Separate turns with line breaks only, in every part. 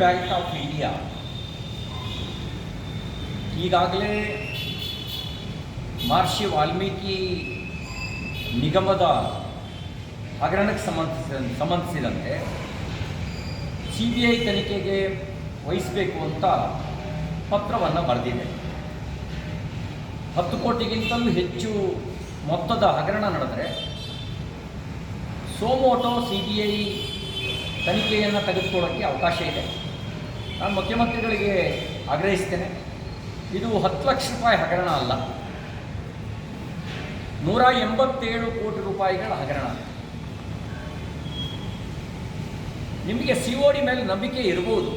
Bank of India ಈಗಾಗಲೇ ಮಹರ್ಷಿ ವಾಲ್ಮೀಕಿ ನಿಗಮದ ಹಗರಣಕ್ಕೆ ಸಂಬಂಧಿಸಿದ, ಸಂಬಂಧಿಸಿದಂತೆ ಸಿ ಬಿ ಐ ತನಿಖೆಗೆ ವಹಿಸಬೇಕು ಅಂತ ಪತ್ರವನ್ನು ಬರೆದಿದೆ. ಹತ್ತು ಕೋಟಿಗಿಂತಲೂ ಹೆಚ್ಚು ಮೊತ್ತದ ಹಗರಣ ನಡೆದರೆ ಸೋಮೋಟೋ ಸಿ ಬಿ ಐ ತನಿಖೆಯನ್ನು ತೆಗೆದುಕೊಳ್ಳೋಕ್ಕೆ ಅವಕಾಶ ಇದೆ. ನಾನು ಮುಖ್ಯಮಂತ್ರಿಗಳಿಗೆ ಆಗ್ರಹಿಸ್ತೇನೆ. ಇದು ಹತ್ತು ಲಕ್ಷ ರೂಪಾಯಿ ಹಗರಣ ಅಲ್ಲ. ನೂರ ಎಂಬತ್ತೇಳು ಕೋಟಿ ರೂಪಾಯಿಗಳ ಹಗರಣ. ನಿಮಗೆ ಸಿ ಒ ಡಿ ಮೇಲೆ ನಂಬಿಕೆ ಇರಬಹುದು.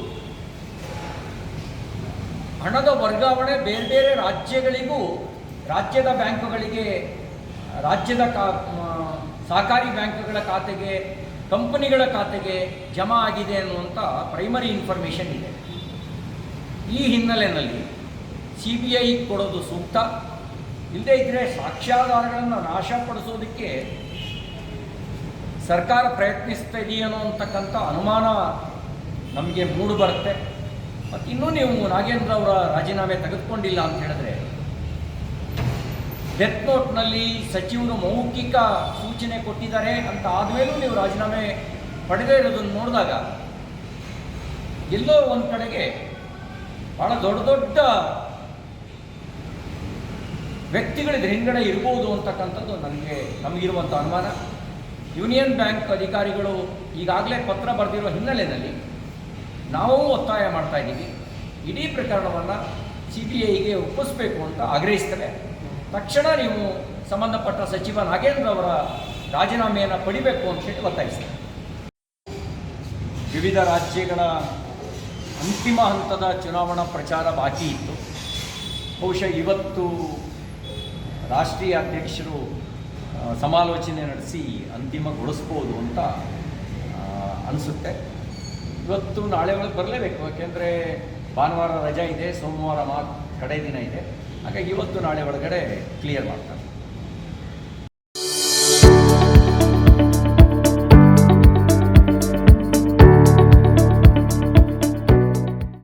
ಹಣದ ವರ್ಗಾವಣೆ ಬೇರೆ ಬೇರೆ ರಾಜ್ಯಗಳಿಗೂ, ರಾಜ್ಯದ ಬ್ಯಾಂಕುಗಳಿಗೆ, ರಾಜ್ಯದ ಕಾ ಸಹಕಾರಿ ಬ್ಯಾಂಕುಗಳ ಖಾತೆಗೆ ಕಂಪನಿಗಳ ಖಾತೆಗೆ ಜಮಾ ಆಗಿದೆ ಅನ್ನುವಂಥ ಪ್ರೈಮರಿ ಇನ್ಫಾರ್ಮೇಷನ್ ಇದೆ. ಈ ಹಿನ್ನೆಲೆಯಲ್ಲಿ ಸಿ ಬಿ ಐ ಕೊಡೋದು ಸೂಕ್ತ ಇಲ್ಲದೇ ಇದ್ದರೆ ಸಾಕ್ಷ್ಯಾಧಾರಗಳನ್ನು ನಾಶಪಡಿಸೋದಕ್ಕೆ ಸರ್ಕಾರ ಪ್ರಯತ್ನಿಸ್ತಾ ಇದೆಯೇನೋ ಅಂತಕ್ಕಂಥ ಅನುಮಾನ ನಮಗೆ ಮೂಡು ಬರುತ್ತೆ ಮತ್ತು ಇನ್ನೂ ನೀವು ನಾಗೇಂದ್ರ ಅವರ ರಾಜೀನಾಮೆ ತೆಗೆದುಕೊಂಡಿಲ್ಲ ಅಂತ ಹೇಳಿದ್ರೆ ಡೆತ್ ನೋಟ್ನಲ್ಲಿ ಸಚಿವರು ಮೌಖಿಕ ಸೂಚನೆ ಕೊಟ್ಟಿದ್ದಾರೆ ಅಂತ ಆದಮೇಲೂ ನೀವು ರಾಜೀನಾಮೆ ಪಡೆದೇ ಇರೋದನ್ನು ನೋಡಿದಾಗ ಎಲ್ಲೋ ಒಂದು ಕಡೆಗೆ ಭಾಳ ದೊಡ್ಡ ದೊಡ್ಡ ವ್ಯಕ್ತಿಗಳಿದ್ರ ಹಿಂಗಡೆ ಇರ್ಬೋದು ಅಂತಕ್ಕಂಥದ್ದು ನನಗೆ ನಮಗಿರುವಂಥ ಅನುಮಾನ. ಯೂನಿಯನ್ ಬ್ಯಾಂಕ್ ಅಧಿಕಾರಿಗಳು ಈಗಾಗಲೇ ಪತ್ರ ಬರೆದಿರುವ ಹಿನ್ನೆಲೆಯಲ್ಲಿ ನಾವು ಒತ್ತಾಯ ಮಾಡ್ತಾ ಇದ್ದೀವಿ. ಇಡೀ ಪ್ರಕರಣವನ್ನು ಸಿ ಬಿ ಐಗೆ ಒಪ್ಪಿಸ್ಬೇಕು ಅಂತ ಆಗ್ರಹಿಸ್ತೇವೆ. ತಕ್ಷಣ ನೀವು ಸಂಬಂಧಪಟ್ಟ ಸಚಿವ ನಾಗೇಂದ್ರ ಅವರ ರಾಜೀನಾಮೆಯನ್ನು ಪಡಿಬೇಕು ಅಂತ ಹೇಳಿ ಒತ್ತಾಯಿಸಿದೆ. ವಿವಿಧ ರಾಜ್ಯಗಳ ಅಂತಿಮ ಹಂತದ ಚುನಾವಣಾ ಪ್ರಚಾರ ಬಾಕಿ ಇತ್ತು. ಬಹುಶಃ ಇವತ್ತು ರಾಷ್ಟ್ರೀಯ ಅಧ್ಯಕ್ಷರು ಸಮಾಲೋಚನೆ ನಡೆಸಿ ಅಂತಿಮಗೊಳಿಸ್ಬೋದು ಅಂತ ಅನಿಸುತ್ತೆ. ಇವತ್ತು ನಾಳೆ ಒಳಗೆ ಬರಲೇಬೇಕು. ಯಾಕೆಂದರೆ ಭಾನುವಾರ ರಜಾ ಇದೆ, ಸೋಮವಾರ ಮಾ ಕಡೆ ದಿನ ಇದೆ. ಹಾಗಾಗಿ ಇವತ್ತು ನಾಳೆ ಒಳಗಡೆ ಕ್ಲಿಯರ್ ಮಾಡ್ತಾರೆ.